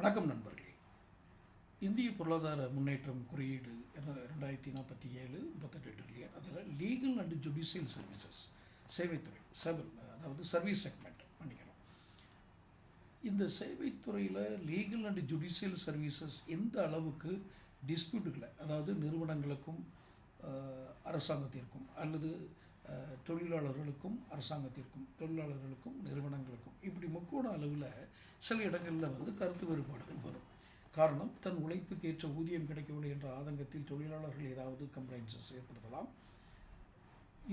வணக்கம் நண்பர்களே. இந்திய பொருளாதார முன்னேற்றம் குறியீடு ரெண்டாயிரத்தி நாற்பத்தி ஏழு முப்பத்தெட்டு ட்ரில்லியன் அதில் லீகல் அண்ட் ஜுடிஷியல் சர்வீசஸ் சேவைத்துறை செவல் அதாவது சர்வீஸ் செக்மெண்ட் பண்ணிக்கிறோம். இந்த சேவைத்துறையில் லீகல் அண்ட் ஜுடிஷியல் சர்வீசஸ் எந்த அளவுக்கு டிஸ்பியூட்டுகளை அதாவது நிறுவனங்களுக்கும் அரசாங்கத்திற்கும் அல்லது தொழிலாளர்களுக்கும் அரசாங்கத்திற்கும் தொழிலாளர்களுக்கும் நிறுவனங்களுக்கும் இப்படி முக்கோண அளவில் சில இடங்களில் வந்து கருத்து வேறுபாடுகள் வரும். காரணம் தன் உழைப்புக்கு ஏற்ற ஊதியம் கிடைக்கவில்லை என்ற ஆதங்கத்தில் தொழிலாளர்கள் ஏதாவது கம்ப்ளைண்ட்ஸஸ் ஏற்படுத்தலாம்.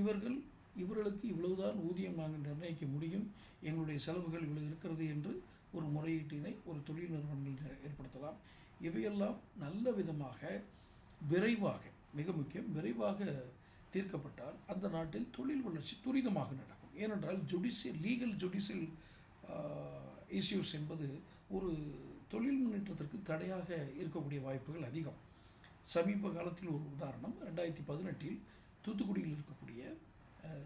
இவர்கள் இவர்களுக்கு இவ்வளவுதான் ஊதியம் நாங்கள் நிர்ணயிக்க முடியும். எங்களுடைய செலவுகள் இவ்வளவு இருக்கிறது என்று ஒரு முறையீட்டினை ஒரு தொழில் நிறுவனங்கள் ஏற்படுத்தலாம். இவையெல்லாம் நல்ல விதமாக விரைவாக மிக முக்கியம் விரைவாக தீர்க்கப்பட்டால் அந்த நாட்டில் தொழில் வளர்ச்சி துரிதமாக நடக்கும். ஏனென்றால் ஜுடிஷியல் லீகல் ஜுடிஷியல் இஷ்யூஸ் என்பது ஒரு தொழில் முன்னேற்றத்திற்கு தடையாக இருக்கக்கூடிய வாய்ப்புகள் அதிகம். சமீப காலத்தில் ஒரு உதாரணம் ரெண்டாயிரத்தி பதினெட்டில் தூத்துக்குடியில் இருக்கக்கூடிய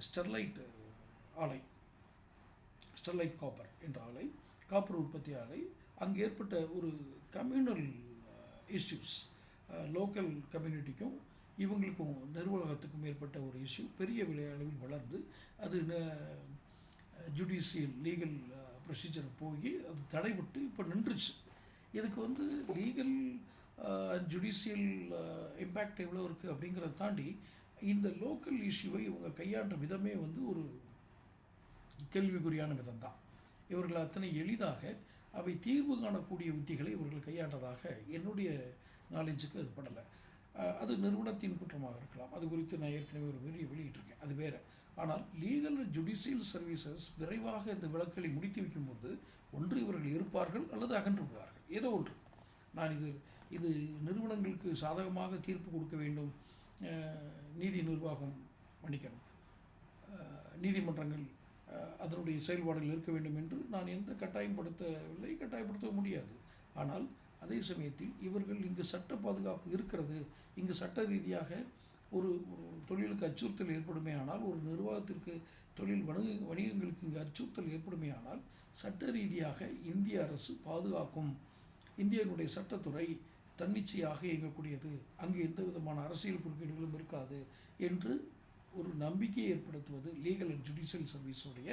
ஸ்டெர்லைட் ஆலை ஸ்டெர்லைட் காப்பர் என்ற ஆலை காப்பர் உற்பத்தி ஆலை அங்கே ஏற்பட்ட ஒரு கம்யூனல் இஷ்யூஸ் லோக்கல் கம்யூனிட்டிக்கும் இவங்களுக்கும் நிர்வாகத்துக்கும் ஏற்பட்ட ஒரு இஷ்யூ பெரிய விலை அளவில் வளர்ந்து அது ஜுடிஷியல் லீகல் ப்ரொசீஜர் போய் அது தடைபட்டு இப்போ நின்றுச்சு. இதுக்கு வந்து லீகல் ஜுடிஷியல் இம்பேக்ட் எவ்வளோ இருக்குது அப்படிங்கிறத தாண்டி இந்த லோக்கல் இஷ்யூவை இவங்க கையாண்ட விதமே வந்து ஒரு கேள்விக்குறியான விதம்தான். இவர்கள் அத்தனை எளிதாக அவை தீர்வு காணக்கூடிய உத்திகளை இவர்கள் கையாண்டதாக என்னுடைய நாலேஜுக்கு அது படலை. அது நிறுவனத்தின் குற்றமாக இருக்கலாம். அது குறித்து நான் ஏற்கனவே ஒரு வீடியோ வெளியிட்டிருக்கேன். அது வேறு. ஆனால் லீகல் ஜுடிஷியல் சர்வீசஸ் விரைவாக இந்த விளக்குகளை முடித்து வைக்கும்போது ஒன்று இவர்கள் இருப்பார்கள் அல்லது அகன்று விடுவார்கள் ஏதோ ஒன்று. நான் இது இது நிறுவனங்களுக்கு சாதகமாக தீர்ப்பு கொடுக்க வேண்டும். நீதி நிர்வாகம் மன்னிக்கணும். நீதிமன்றங்கள் அதனுடைய செயல்பாடுகள் இருக்க வேண்டும் என்று நான் எந்த கட்டாயப்படுத்தவில்லை. கட்டாயப்படுத்த முடியாது. ஆனால் அதே சமயத்தில் இவர்கள் இங்கு சட்ட பாதுகாப்பு இருக்கிறது. இங்கு சட்ட ரீதியாக ஒரு ஒரு தொழிலுக்கு அச்சுறுத்தல் ஏற்படுமே ஆனால் ஒரு நிர்வாகத்திற்கு தொழில் வணிக வணிகங்களுக்கு இங்கு அச்சுறுத்தல் ஏற்படுமே ஆனால் சட்ட ரீதியாக இந்திய அரசு பாதுகாக்கும். இந்தியனுடைய சட்டத்துறை தன்னிச்சையாக இயங்கக்கூடியது. அங்கு எந்த விதமான அரசியல் குறுக்கீடுகளும் இருக்காது என்று ஒரு நம்பிக்கையை ஏற்படுத்துவது லீகல் அண்ட் ஜுடிஷியல் சர்வீஸுடைய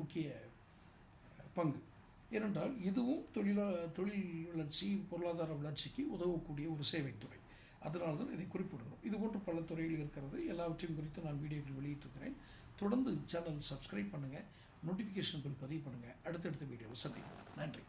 முக்கிய பங்கு. ஏனென்றால் இதுவும் தொழிலா தொழில் வளர்ச்சி பொருளாதார வளர்ச்சிக்கு உதவக்கூடிய ஒரு சேவைத்துறை. அதனால தான் இதை குறிப்பிடுகிறோம். இது போன்ற பல துறையில் இருக்கிறது. எல்லாவற்றையும் குறித்து நான் வீடியோக்கள் வெளியிட்டிருக்கிறேன். தொடர்ந்து சேனல் சப்ஸ்கிரைப் பண்ணுங்கள் நோட்டிஃபிகேஷன் பில் பதிவு பண்ணுங்கள் அடுத்தடுத்த வீடியோவை சந்திப்போம். நன்றி.